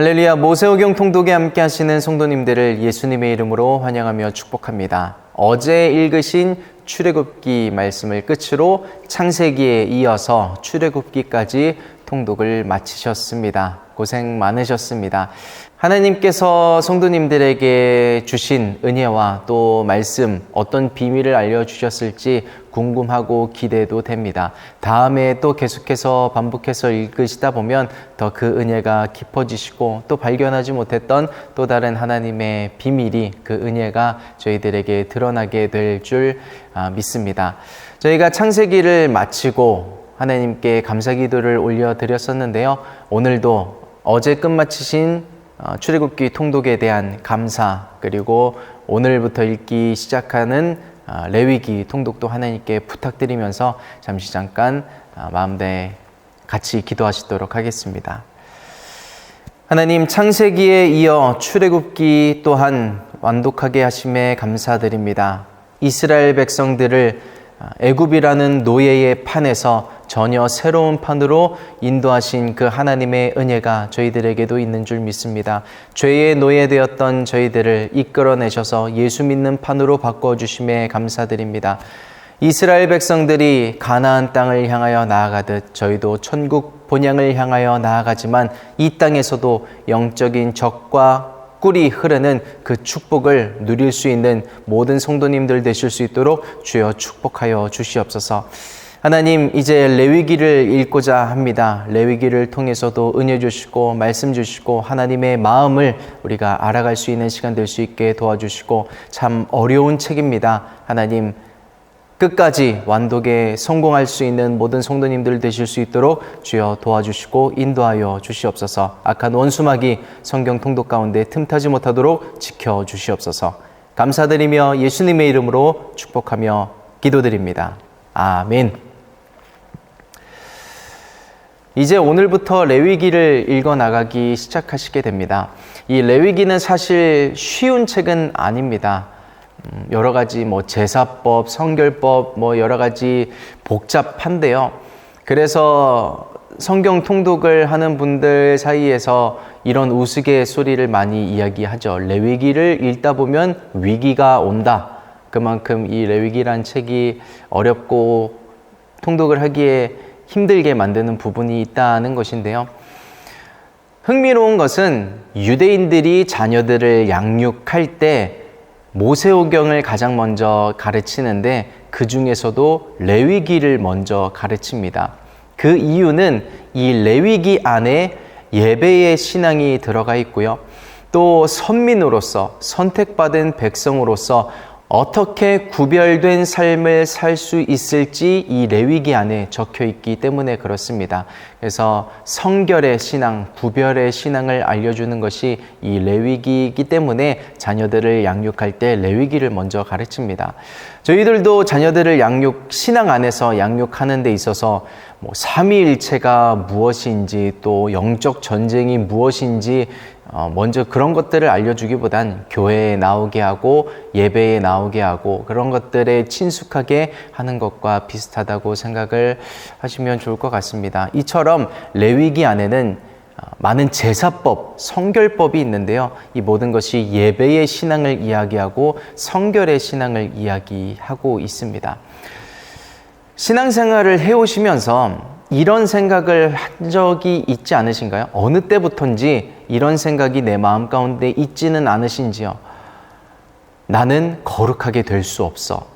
할렐루야 모세오경 통독에 함께 하시는 성도님들을 예수님의 이름으로 환영하며 축복합니다. 어제 읽으신 출애굽기 말씀을 끝으로 창세기에 이어서 출애굽기까지 통독을 마치셨습니다. 고생 많으셨습니다. 하나님께서 성도님들에게 주신 은혜와 또 말씀 어떤 비밀을 알려주셨을지 궁금하고 기대도 됩니다. 다음에 또 계속해서 반복해서 읽으시다 보면 더 그 은혜가 깊어지시고 또 발견하지 못했던 또 다른 하나님의 비밀이 그 은혜가 저희들에게 드러나게 될 줄 믿습니다. 저희가 창세기를 마치고 하나님께 감사 기도를 올려드렸었는데요. 오늘도 어제 끝마치신 어, 출애굽기 통독에 대한 감사 그리고 오늘부터 읽기 시작하는 어, 레위기 통독도 하나님께 부탁드리면서 잠시 잠깐 어, 마음대 같이 기도하시도록 하겠습니다. 하나님 창세기에 이어 출애굽기 또한 완독하게 하심에 감사드립니다. 이스라엘 백성들을 애굽이라는 노예의 판에서 전혀 새로운 판으로 인도하신 그 하나님의 은혜가 저희들에게도 있는 줄 믿습니다. 죄의 노예되었던 저희들을 이끌어내셔서 예수 믿는 판으로 바꿔 주심에 감사드립니다. 이스라엘 백성들이 가나안 땅을 향하여 나아가듯 저희도 천국 본향을 향하여 나아가지만 이 땅에서도 영적인 적과 꿀이 흐르는 그 축복을 누릴 수 있는 모든 성도님들 되실 수 있도록 주여 축복하여 주시옵소서. 하나님 이제 레위기를 읽고자 합니다. 레위기를 통해서도 은혜 주시고 말씀 주시고 하나님의 마음을 우리가 알아갈 수 있는 시간 될 수 있게 도와주시고 참 어려운 책입니다. 하나님 끝까지 완독에 성공할 수 있는 모든 성도님들 되실 수 있도록 주여 도와주시고 인도하여 주시옵소서. 악한 원수막이 성경 통독 가운데 틈타지 못하도록 지켜 주시옵소서. 감사드리며 예수님의 이름으로 축복하며 기도드립니다. 아멘. 이제 오늘부터 레위기를 읽어 나가기 시작하시게 됩니다. 이 레위기는 사실 쉬운 책은 아닙니다. 음, 여러 가지 뭐 제사법, 성결법, 뭐 여러 가지 복잡한데요. 그래서 성경 통독을 하는 분들 사이에서 이런 우스갯소리를 많이 이야기하죠. 레위기를 읽다 보면 위기가 온다. 그만큼 이 레위기란 책이 어렵고 통독을 하기에 힘들게 만드는 부분이 있다는 것인데요. 흥미로운 것은 유대인들이 자녀들을 양육할 때 모세오경을 가장 먼저 가르치는데 그 중에서도 레위기를 먼저 가르칩니다. 그 이유는 이 레위기 안에 예배의 신앙이 들어가 있고요. 또 선민으로서 선택받은 백성으로서 어떻게 구별된 삶을 살 수 있을지 이 레위기 안에 적혀 있기 때문에 그렇습니다. 그래서 성결의 신앙, 구별의 신앙을 알려주는 것이 이 레위기이기 때문에 자녀들을 양육할 때 레위기를 먼저 가르칩니다. 저희들도 자녀들을 양육, 신앙 안에서 양육하는 데 있어서 뭐 삼위일체가 무엇인지 또 영적 전쟁이 무엇인지 어, 먼저 그런 것들을 알려주기보단 교회에 나오게 하고 예배에 나오게 하고 그런 것들에 친숙하게 하는 것과 비슷하다고 생각을 하시면 좋을 것 같습니다. 이처럼 레위기 안에는 어, 많은 제사법, 성결법이 있는데요. 이 모든 것이 예배의 신앙을 이야기하고 성결의 신앙을 이야기하고 있습니다. 신앙생활을 해오시면서 이런 생각을 한 적이 있지 않으신가요? 어느 때부터인지 이런 생각이 내 마음 가운데 있지는 않으신지요? 나는 거룩하게 될 수 없어.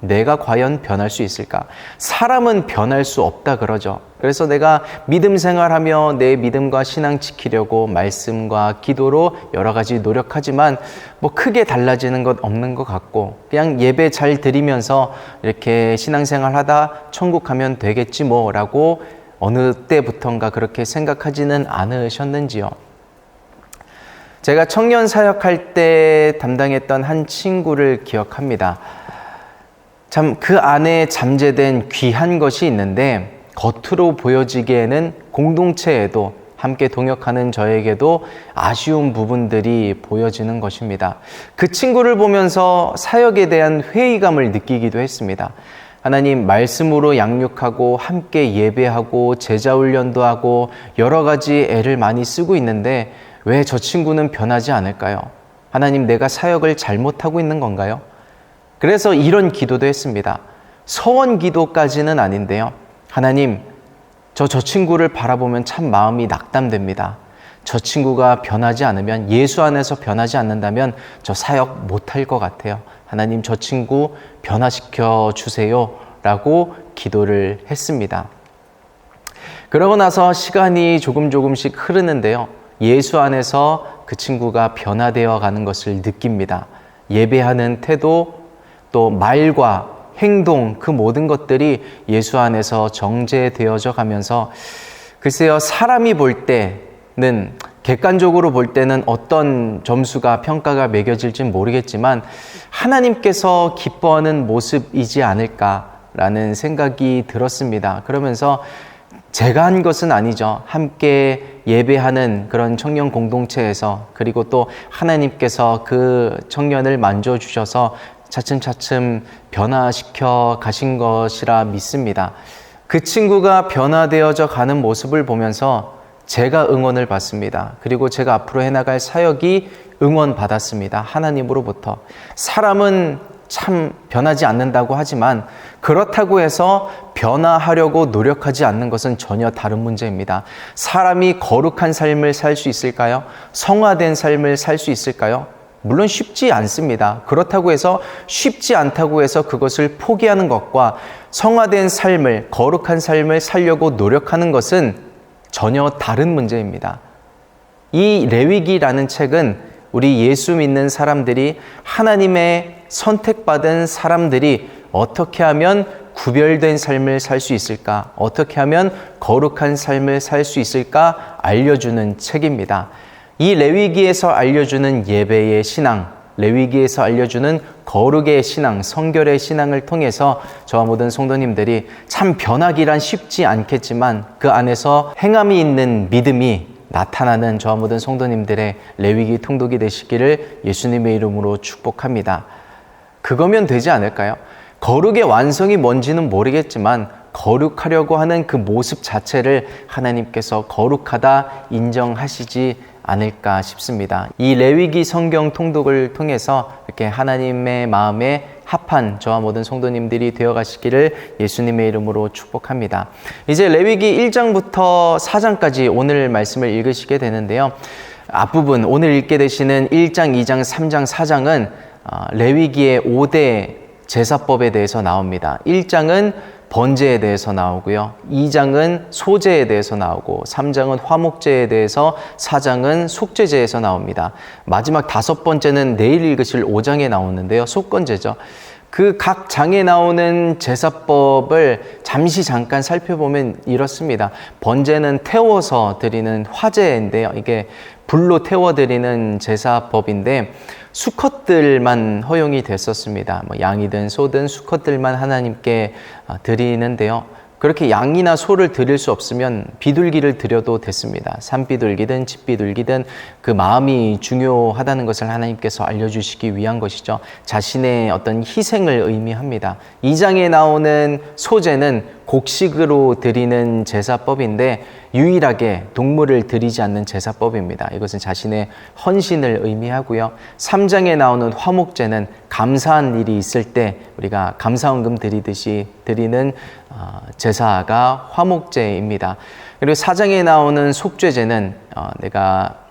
내가 과연 변할 수 있을까? 사람은 변할 수 없다 그러죠. 그래서 내가 믿음 생활하며 내 믿음과 신앙 지키려고 말씀과 기도로 여러 가지 노력하지만 뭐 크게 달라지는 것 없는 것 같고 그냥 예배 잘 드리면서 이렇게 신앙 생활 하다 천국 가면 되겠지 뭐라고 어느 때부턴가 그렇게 생각하지는 않으셨는지요. 제가 청년 사역할 때 담당했던 한 친구를 기억합니다. 참 그 안에 잠재된 귀한 것이 있는데 겉으로 보여지기에는 공동체에도 함께 동역하는 저에게도 아쉬운 부분들이 보여지는 것입니다. 그 친구를 보면서 사역에 대한 회의감을 느끼기도 했습니다. 하나님 말씀으로 양육하고 함께 예배하고 제자 훈련도 하고 여러 가지 애를 많이 쓰고 있는데 왜 저 친구는 변하지 않을까요? 하나님, 내가 사역을 잘못하고 있는 건가요? 그래서 이런 기도도 했습니다. 서원 기도까지는 아닌데요. 하나님, 저 저 친구를 바라보면 참 마음이 낙담됩니다. 저 친구가 변하지 않으면 예수 안에서 변하지 않는다면 저 사역 못할 것 같아요. 하나님 저 친구 변화시켜 주세요. 라고 기도를 했습니다. 그러고 나서 시간이 조금 조금씩 흐르는데요. 예수 안에서 그 친구가 변화되어 가는 것을 느낍니다. 예배하는 태도, 또 말과 행동, 그 모든 것들이 예수 안에서 정제되어져 가면서 글쎄요, 사람이 볼 때는 객관적으로 볼 때는 어떤 점수가 평가가 매겨질지 모르겠지만 하나님께서 기뻐하는 모습이지 않을까라는 생각이 들었습니다. 그러면서 제가 한 것은 아니죠. 함께 예배하는 그런 청년 공동체에서 그리고 또 하나님께서 그 청년을 만져주셔서 차츰차츰 변화시켜 가신 것이라 믿습니다. 그 친구가 변화되어져 가는 모습을 보면서 제가 응원을 받습니다. 그리고 제가 앞으로 해나갈 사역이 응원받았습니다. 하나님으로부터. 사람은 참 변하지 않는다고 하지만 그렇다고 해서 변화하려고 노력하지 않는 것은 전혀 다른 문제입니다. 사람이 거룩한 삶을 살 수 있을까요? 성화된 삶을 살 수 있을까요? 물론 쉽지 않습니다. 그렇다고 해서 쉽지 않다고 해서 그것을 포기하는 것과 성화된 삶을, 거룩한 삶을 살려고 노력하는 것은 전혀 다른 문제입니다. 이 레위기라는 책은 우리 예수 믿는 사람들이 하나님의 선택받은 사람들이 어떻게 하면 구별된 삶을 살 수 있을까? 어떻게 하면 거룩한 삶을 살 수 있을까? 알려주는 책입니다. 이 레위기에서 알려주는 예배의 신앙, 레위기에서 알려주는 거룩의 신앙, 성결의 신앙을 통해서 저와 모든 성도님들이 참 변하기란 쉽지 않겠지만 그 안에서 행함이 있는 믿음이 나타나는 저와 모든 성도님들의 레위기 통독이 되시기를 예수님의 이름으로 축복합니다. 그거면 되지 않을까요? 거룩의 완성이 뭔지는 모르겠지만 거룩하려고 하는 그 모습 자체를 하나님께서 거룩하다 인정하시지 않을까 싶습니다. 이 레위기 성경 통독을 통해서 이렇게 하나님의 마음에 합한 저와 모든 성도님들이 되어 가시기를 예수님의 이름으로 축복합니다. 이제 레위기 1장부터 4장까지 오늘 말씀을 읽으시게 되는데요. 앞부분 오늘 읽게 되시는 1장, 2장, 3장, 4장은 레위기의 5대 제사법에 대해서 나옵니다. 1장은 번제에 대해서 나오고요. 2장은 소제에 대해서 나오고 3장은 화목제에 대해서 4장은 속죄제에서 나옵니다. 마지막 다섯 번째는 내일 읽으실 5장에 나오는데요. 속건제죠. 그 각 장에 나오는 제사법을 잠시 잠깐 살펴보면 이렇습니다. 번제는 태워서 드리는 화제인데요. 이게 불로 태워 드리는 제사법인데 수컷들만 허용이 됐었습니다. 뭐 양이든 소든 수컷들만 하나님께 어, 드리는데요. 그렇게 양이나 소를 드릴 수 없으면 비둘기를 드려도 됐습니다. 산비둘기든 집비둘기든 그 마음이 중요하다는 것을 하나님께서 알려주시기 위한 것이죠. 자신의 어떤 희생을 의미합니다. 이 장에 나오는 소제는 곡식으로 드리는 제사법인데 유일하게 동물을 드리지 않는 제사법입니다. 이것은 자신의 헌신을 의미하고요. 3장에 나오는 화목제는 감사한 일이 있을 때 우리가 감사원금 드리듯이 드리는 어, 제사가 화목제입니다. 그리고 4장에 나오는 속죄제는 어, 내가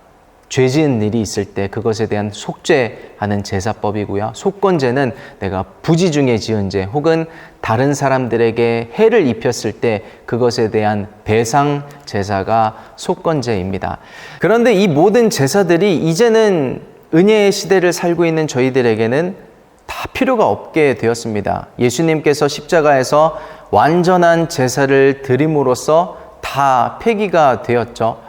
죄 지은 일이 있을 때 그것에 대한 속죄하는 제사법이고요. 속건제는 내가 부지 중에 지은 죄 혹은 다른 사람들에게 해를 입혔을 때 그것에 대한 배상 제사가 속건제입니다. 그런데 이 모든 제사들이 이제는 은혜의 시대를 살고 있는 저희들에게는 다 필요가 없게 되었습니다. 예수님께서 십자가에서 완전한 제사를 드림으로써 다 폐기가 되었죠.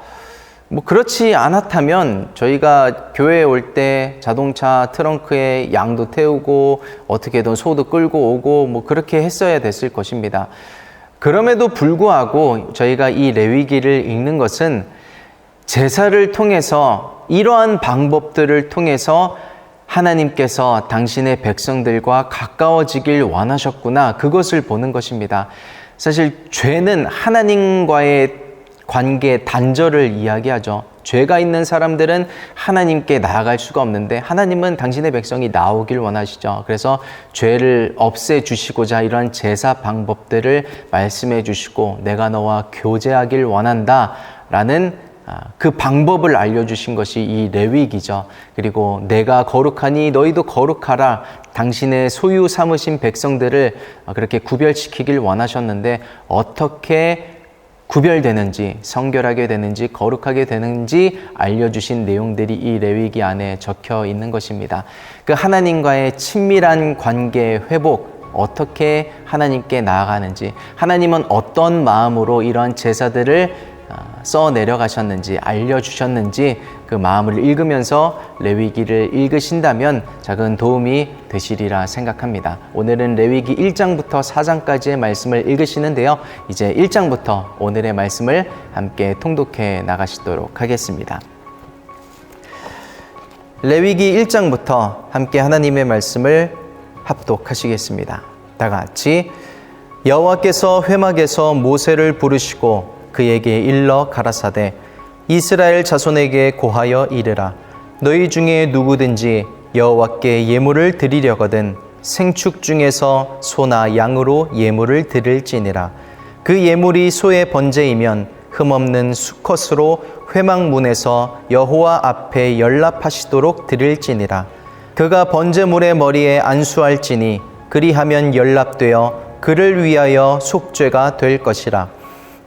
뭐 그렇지 않았다면 저희가 교회에 올 때 자동차 트렁크에 양도 태우고 어떻게든 소도 끌고 오고 뭐 그렇게 했어야 됐을 것입니다. 그럼에도 불구하고 저희가 이 레위기를 읽는 것은 제사를 통해서 이러한 방법들을 통해서 하나님께서 당신의 백성들과 가까워지길 원하셨구나 그것을 보는 것입니다. 사실 죄는 하나님과의 관계 단절을 이야기하죠. 죄가 있는 사람들은 하나님께 나아갈 수가 없는데 하나님은 당신의 백성이 나오길 원하시죠. 그래서 죄를 없애 주시고자 이런 제사 방법들을 말씀해 주시고 내가 너와 교제하길 원한다라는 아, 그 방법을 알려주신 것이 이 레위기죠. 그리고 내가 거룩하니 너희도 거룩하라. 당신의 소유 삼으신 백성들을 그렇게 구별시키길 원하셨는데 어떻게 구별되는지 성결하게 되는지 거룩하게 되는지 알려주신 내용들이 이 레위기 안에 적혀 있는 것입니다. 그 하나님과의 친밀한 관계 회복 어떻게 하나님께 나아가는지 하나님은 어떤 마음으로 이런 제사들을 어, 써 내려가셨는지 알려주셨는지 그 마음을 읽으면서 레위기를 읽으신다면 작은 도움이 되시리라 생각합니다. 오늘은 레위기 1장부터 4장까지의 말씀을 읽으시는데요. 이제 1장부터 오늘의 말씀을 함께 통독해 나가시도록 하겠습니다. 레위기 1장부터 함께 하나님의 말씀을 합독하시겠습니다. 다 같이 여호와께서 회막에서 모세를 부르시고 그에게 일러 가라사대 이스라엘 자손에게 고하여 이르라. 너희 중에 누구든지 여호와께 예물을 드리려거든 생축 중에서 소나 양으로 예물을 드릴지니라. 그 예물이 소의 번제이면 흠없는 수컷으로 회막문에서 여호와 앞에 연락하시도록 드릴지니라. 그가 번제물의 머리에 안수할지니 그리하면 연락되어 그를 위하여 속죄가 될 것이라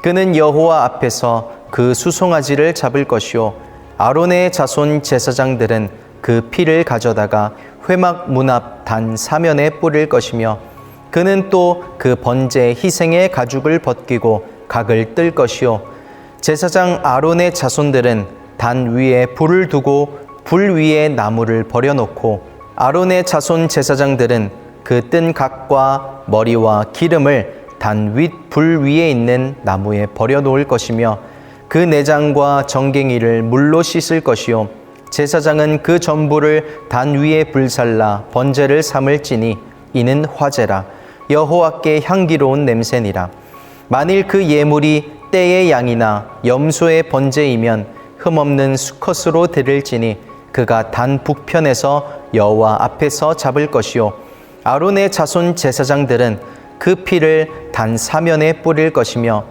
그는 여호와 앞에서 그 수송아지를 잡을 것이요. 아론의 자손 제사장들은 그 피를 가져다가 회막 문 앞 단 사면에 뿌릴 것이며 그는 또 그 번제 희생의 가죽을 벗기고 각을 뜰 것이요. 제사장 아론의 자손들은 단 위에 불을 두고 불 위에 나무를 버려놓고 아론의 자손 제사장들은 그 뜬 각과 머리와 기름을 단 윗 불 위에 있는 나무에 버려 놓을 것이며 그 내장과 정갱이를 물로 씻을 것이요. 제사장은 그 전부를 단 위에 불살라 번제를 삼을지니 이는 화제라. 여호와께 향기로운 냄새니라. 만일 그 예물이 때의 양이나 염소의 번제이면 흠없는 수컷으로 드릴지니 그가 단 북편에서 여호와 앞에서 잡을 것이요. 아론의 자손 제사장들은 그 피를 단 사면에 뿌릴 것이며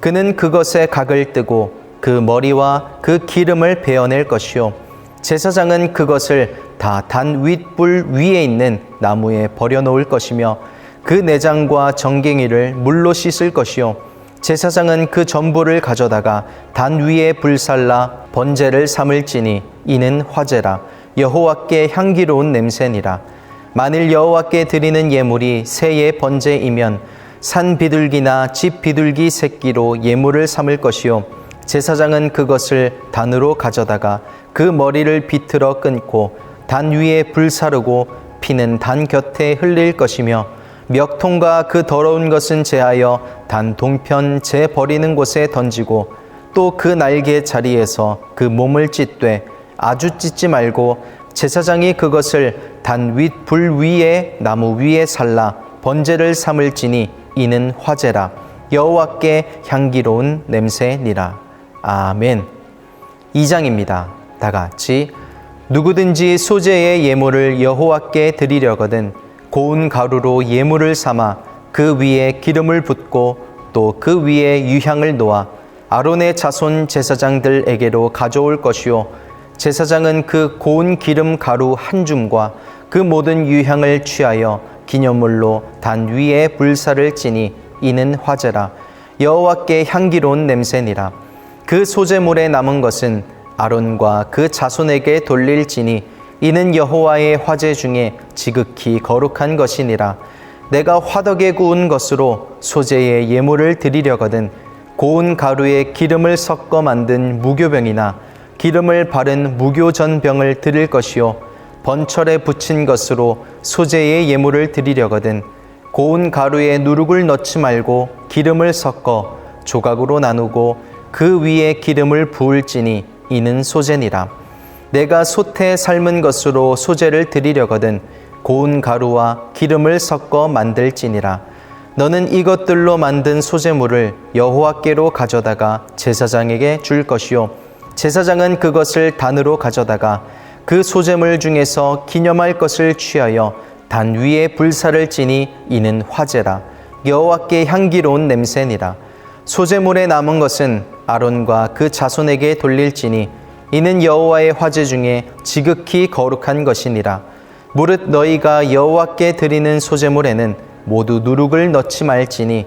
그는 그것에 각을 뜨고 그 머리와 그 기름을 베어낼 것이요. 제사장은 그것을 다 단 윗불 위에 있는 나무에 버려 놓을 것이며 그 내장과 정갱이를 물로 씻을 것이요. 제사장은 그 전부를 가져다가 단 위에 불살라 번제를 삼을지니 이는 화제라. 여호와께 향기로운 냄새니라 만일 여호와께 드리는 예물이 새의 번제이면 산 비둘기나 집 비둘기 새끼로 예물을 삼을 것이요. 제사장은 그것을 단으로 가져다가 그 머리를 비틀어 끊고 단 위에 불 사르고 피는 단 곁에 흘릴 것이며 멱통과 그 더러운 것은 제하여 단 동편 재 버리는 곳에 던지고 또 그 날개 자리에서 그 몸을 찢되 아주 찢지 말고 제사장이 그것을 단 윗 불 위에 나무 위에 살라 번제를 삼을지니 이는 화제라. 여호와께 향기로운 냄새니라. 아멘. 2장입니다. 다 같이 누구든지 소재의 예물을 여호와께 드리려거든 고운 가루로 예물을 삼아 그 위에 기름을 붓고 또 그 위에 유향을 놓아 아론의 자손 제사장들에게로 가져올 것이요 제사장은 그 고운 기름 가루 한 줌과 그 모든 유향을 취하여 기념물로 단 위에 불사를 찌니 이는 화제라. 여호와께 향기로운 냄새니라. 그 소재물에 남은 것은 아론과 그 자손에게 돌릴지니 이는 여호와의 화제 중에 지극히 거룩한 것이니라. 내가 화덕에 구운 것으로 소재의 예물을 드리려거든 고운 가루에 기름을 섞어 만든 무교병이나 기름을 바른 무교 전병을 드릴 것이요. 번철에 붙인 것으로 소재의 예물을 드리려거든 고운 가루에 누룩을 넣지 말고 기름을 섞어 조각으로 나누고 그 위에 기름을 부을지니 이는 소재니라. 내가 솥에 삶은 것으로 소재를 드리려거든 고운 가루와 기름을 섞어 만들지니라. 너는 이것들로 만든 소재물을 여호와께로 가져다가 제사장에게 줄 것이요 제사장은 그것을 단으로 가져다가 그 소재물 중에서 기념할 것을 취하여 단 위에 불사를 지니 이는 화제라. 여호와께 향기로운 냄새니라. 소재물에 남은 것은 아론과 그 자손에게 돌릴지니 이는 여호와의 화제 중에 지극히 거룩한 것이니라. 무릇 너희가 여호와께 드리는 소재물에는 모두 누룩을 넣지 말지니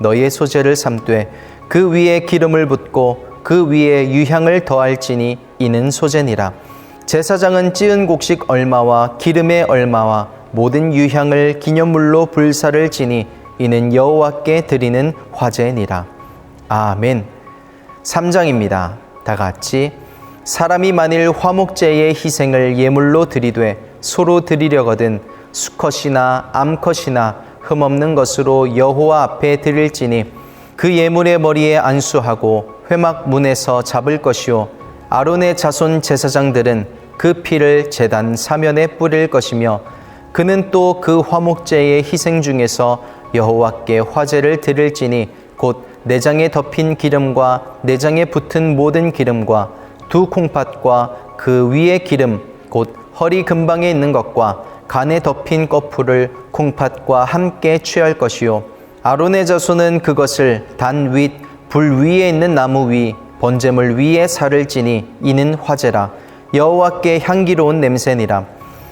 너의 소재를 삼되 그 위에 기름을 붓고 그 위에 유향을 더할지니 이는 소재니라. 제사장은 찌은 곡식 얼마와 기름의 얼마와 모든 유향을 기념물로 불사를 지니 이는 여호와께 드리는 화제니라. 아멘. 3장입니다. 다 같이 사람이 만일 화목제의 희생을 예물로 드리되 소로 드리려거든 수컷이나 암컷이나 흠없는 것으로 여호와 앞에 드릴지니 그 예물의 머리에 안수하고 회막 문에서 잡을 것이요 아론의 자손 제사장들은 그 피를 제단 사면에 뿌릴 것이며 그는 또 그 화목제의 희생 중에서 여호와께 화제를 드릴지니 곧 내장에 덮인 기름과 내장에 붙은 모든 기름과 두 콩팥과 그 위의 기름 곧 허리 근방에 있는 것과 간에 덮인 거풀을 콩팥과 함께 취할 것이요. 아론의 자손은 그것을 단 윗 불 위에 있는 나무 위 번제물 위에 살을 찌니 이는 화제라. 여호와께 향기로운 냄새니라.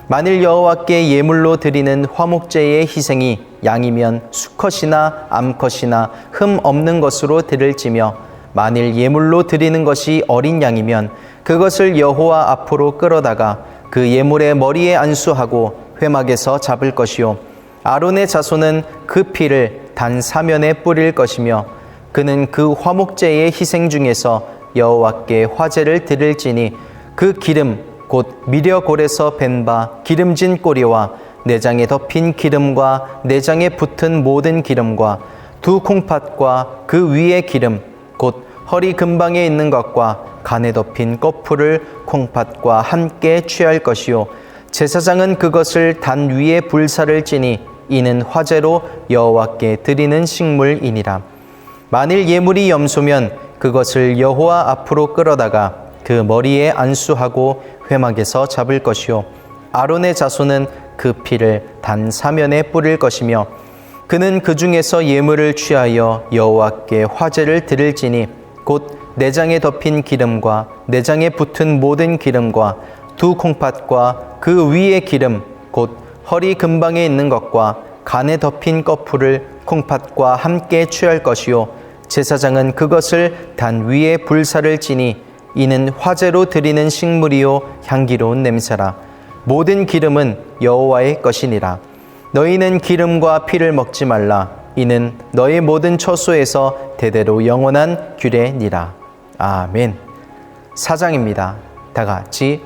만일 여호와께 예물로 드리는 화목제의 희생이 양이면 수컷이나 암컷이나 흠 없는 것으로 드릴지며 만일 예물로 드리는 것이 어린 양이면 그것을 여호와 앞으로 끌어다가 그 예물의 머리에 안수하고 회막에서 잡을 것이요 아론의 자손은 그 피를 단 사면에 뿌릴 것이며 그는 그 화목제의 희생 중에서 여호와께 화제를 드릴지니 그 기름 곧 미려골에서 벤 바 기름진 꼬리와 내장에 덮인 기름과 내장에 붙은 모든 기름과 두 콩팥과 그 위의 기름 곧 허리 근방에 있는 것과 간에 덮인 거풀을 콩팥과 함께 취할 것이요 제사장은 그것을 단 위에 불사를 찌니 이는 화제로 여호와께 드리는 식물이니라. 만일 예물이 염소면 그것을 여호와 앞으로 끌어다가 그 머리에 안수하고 회막에서 잡을 것이요. 아론의 자손은 그 피를 단 사면에 뿌릴 것이며 그는 그 중에서 예물을 취하여 여호와께 화제를 드릴지니 곧 내장에 덮인 기름과 내장에 붙은 모든 기름과 두 콩팥과 그 위의 기름 곧 허리 근방에 있는 것과 간에 덮인 거풀을 콩팥과 함께 취할 것이요. 제사장은 그것을 단 위에 불사를 지니 이는 화제로 드리는 식물이요. 향기로운 냄새라. 모든 기름은 여호와의 것이니라. 너희는 기름과 피를 먹지 말라. 이는 너희 모든 처소에서 대대로 영원한 규례니라. 아멘. 사장입니다. 다 같이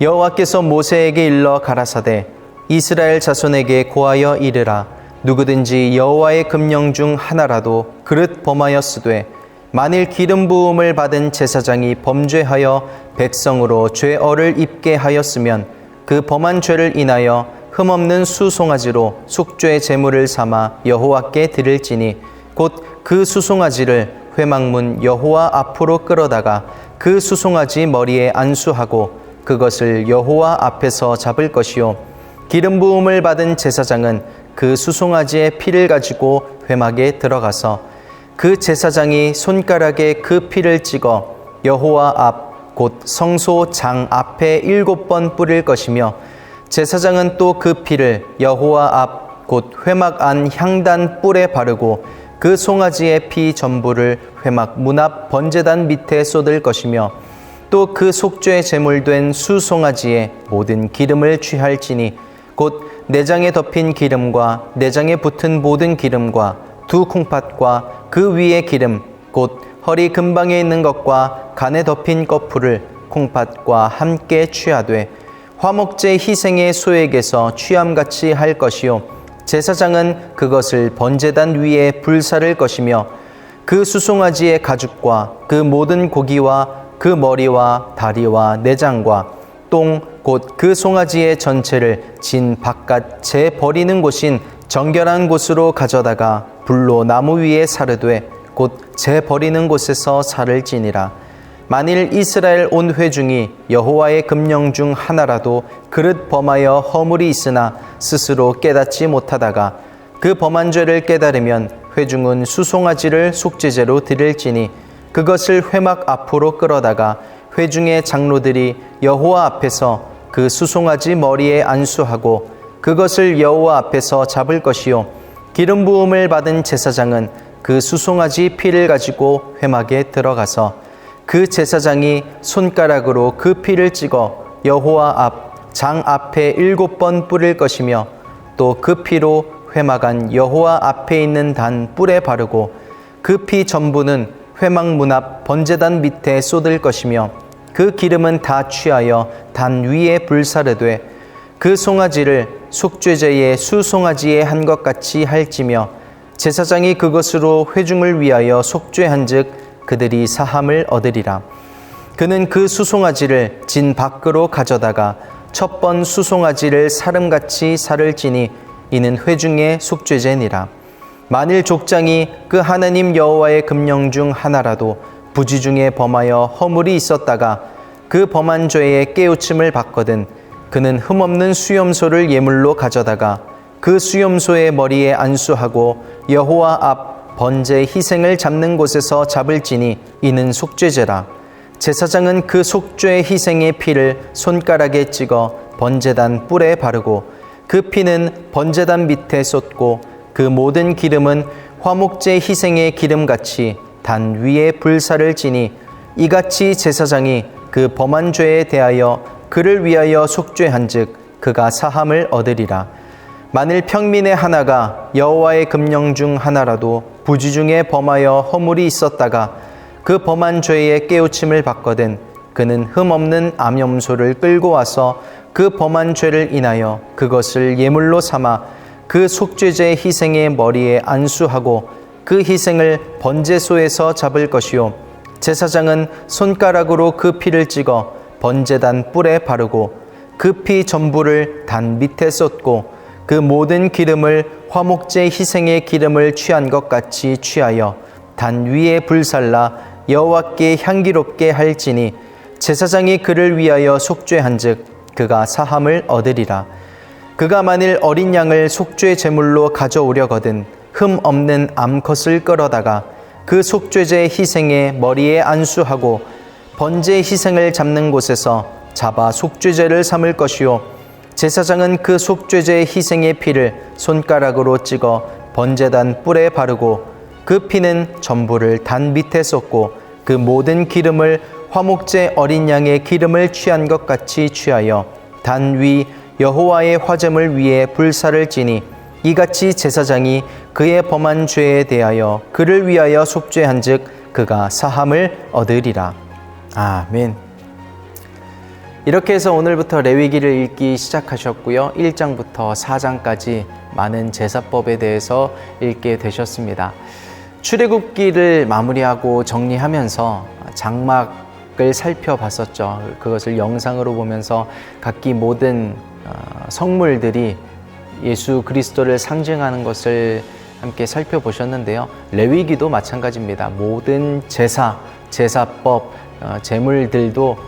여호와께서 모세에게 일러 가라사대 이스라엘 자손에게 고하여 이르라. 누구든지 여호와의 금령 중 하나라도 그릇 범하였으되 만일 기름 부음을 받은 제사장이 범죄하여 백성으로 죄어를 입게 하였으면 그 범한 죄를 인하여 흠없는 수송아지로 숙죄 제물을 삼아 여호와께 드릴지니 곧 그 수송아지를 회막문 여호와 앞으로 끌어다가 그 수송아지 머리에 안수하고 그것을 여호와 앞에서 잡을 것이요 기름 부음을 받은 제사장은 그 수송아지의 피를 가지고 회막에 들어가서 그 제사장이 손가락에 그 피를 찍어 여호와 앞 곧 성소 장 앞에 일곱 번 뿌릴 것이며 제사장은 또 그 피를 여호와 앞 곧 회막 안 향단 뿔에 바르고 그 송아지의 피 전부를 회막 문 앞 번제단 밑에 쏟을 것이며 또 그 속죄 제물된 수송아지의 모든 기름을 취할지니 곧 내장에 덮인 기름과 내장에 붙은 모든 기름과 두 콩팥과 그 위의 기름 곧 허리 근방에 있는 것과 간에 덮인 거풀을 콩팥과 함께 취하되 화목제 희생의 소액에서 취함같이 할 것이요. 제사장은 그것을 번제단 위에 불사를 것이며 그 수송아지의 가죽과 그 모든 고기와 그 머리와 다리와 내장과 똥 곧 그 송아지의 전체를 진 바깥 재 버리는 곳인 정결한 곳으로 가져다가 불로 나무 위에 사르되 곧재 버리는 곳에서 살을 찌니라. 만일 이스라엘 온 회중이 여호와의 금령 중 하나라도 그릇 범하여 허물이 있으나 스스로 깨닫지 못하다가 그 범한 죄를 깨달으면 회중은 수송아지를 속죄제로 드릴지니 그것을 회막 앞으로 끌어다가 회중의 장로들이 여호와 앞에서 그 수송아지 머리에 안수하고 그것을 여호와 앞에서 잡을 것이요. 기름 부음을 받은 제사장은 그 수송아지 피를 가지고 회막에 들어가서 그 제사장이 손가락으로 그 피를 찍어 여호와 앞 장 앞에 일곱 번 뿌릴 것이며 또 그 피로 회막안 여호와 앞에 있는 단 뿔에 바르고 그 피 전부는 회막 문 앞 번제단 밑에 쏟을 것이며 그 기름은 다 취하여 단 위에 불사르되 그 송아지를 속죄제의 수송아지의 한 것 같이 할지며 제사장이 그것으로 회중을 위하여 속죄한즉 그들이 사함을 얻으리라. 그는 그 수송아지를 진 밖으로 가져다가 첫 번 수송아지를 사름같이 살을 찌니 이는 회중의 속죄제니라. 만일 족장이 그 하나님 여호와의 금령 중 하나라도 부지 중에 범하여 허물이 있었다가 그 범한 죄에 깨우침을 받거든 그는 흠없는 수염소를 예물로 가져다가 그 수염소의 머리에 안수하고 여호와 앞 번제 희생을 잡는 곳에서 잡을지니 이는 속죄제라. 제사장은 그 속죄 희생의 피를 손가락에 찍어 번제단 뿔에 바르고 그 피는 번제단 밑에 쏟고 그 모든 기름은 화목제 희생의 기름같이 단 위에 불사를 지니 이같이 제사장이 그 범한 죄에 대하여 그를 위하여 속죄한즉 그가 사함을 얻으리라. 만일 평민의 하나가 여호와의 금령 중 하나라도 부지 중에 범하여 허물이 있었다가 그 범한 죄에 깨우침을 받거든 그는 흠 없는 암염소를 끌고 와서 그 범한 죄를 인하여 그것을 예물로 삼아 그 속죄제 희생의 머리에 안수하고 그 희생을 번제소에서 잡을 것이요. 제사장은 손가락으로 그 피를 찍어 번제단 뿔에 바르고 그 피 전부를 단 밑에 쏟고 그 모든 기름을 화목제 희생의 기름을 취한 것 같이 취하여 단 위에 불살라 여호와께 향기롭게 할지니 제사장이 그를 위하여 속죄한즉 그가 사함을 얻으리라. 그가 만일 어린 양을 속죄 제물로 가져오려거든 흠 없는 암컷을 끌어다가 그 속죄제 희생의 머리에 안수하고 번제 희생을 잡는 곳에서 잡아 속죄제를 삼을 것이요. 제사장은 그 속죄제의 희생의 피를 손가락으로 찍어 번제단 뿔에 바르고 그 피는 전부를 단 밑에 쏟고 그 모든 기름을 화목제 어린 양의 기름을 취한 것 같이 취하여 단 위 여호와의 화제물 위에 불사를 지니 이같이 제사장이 그의 범한 죄에 대하여 그를 위하여 속죄한즉 그가 사함을 얻으리라. 아멘. 이렇게 해서 오늘부터 레위기를 읽기 시작하셨고요. 1장부터 4장까지 많은 제사법에 대해서 읽게 되셨습니다. 출애굽기를 마무리하고 정리하면서 장막을 살펴봤었죠. 그것을 영상으로 보면서 각기 모든 어, 성물들이 예수 그리스도를 상징하는 것을 함께 살펴보셨는데요. 레위기도 마찬가지입니다. 모든 제사, 제사법, 어, 제물들도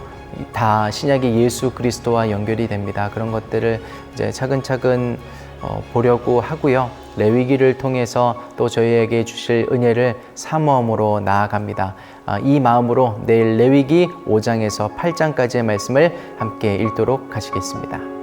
다 신약의 예수 그리스도와 연결이 됩니다. 그런 것들을 이제 차근차근 어, 보려고 하고요. 레위기를 통해서 또 저희에게 주실 은혜를 사모함으로 나아갑니다. 아, 이 마음으로 내일 레위기 5장에서 8장까지의 말씀을 함께 읽도록 하시겠습니다.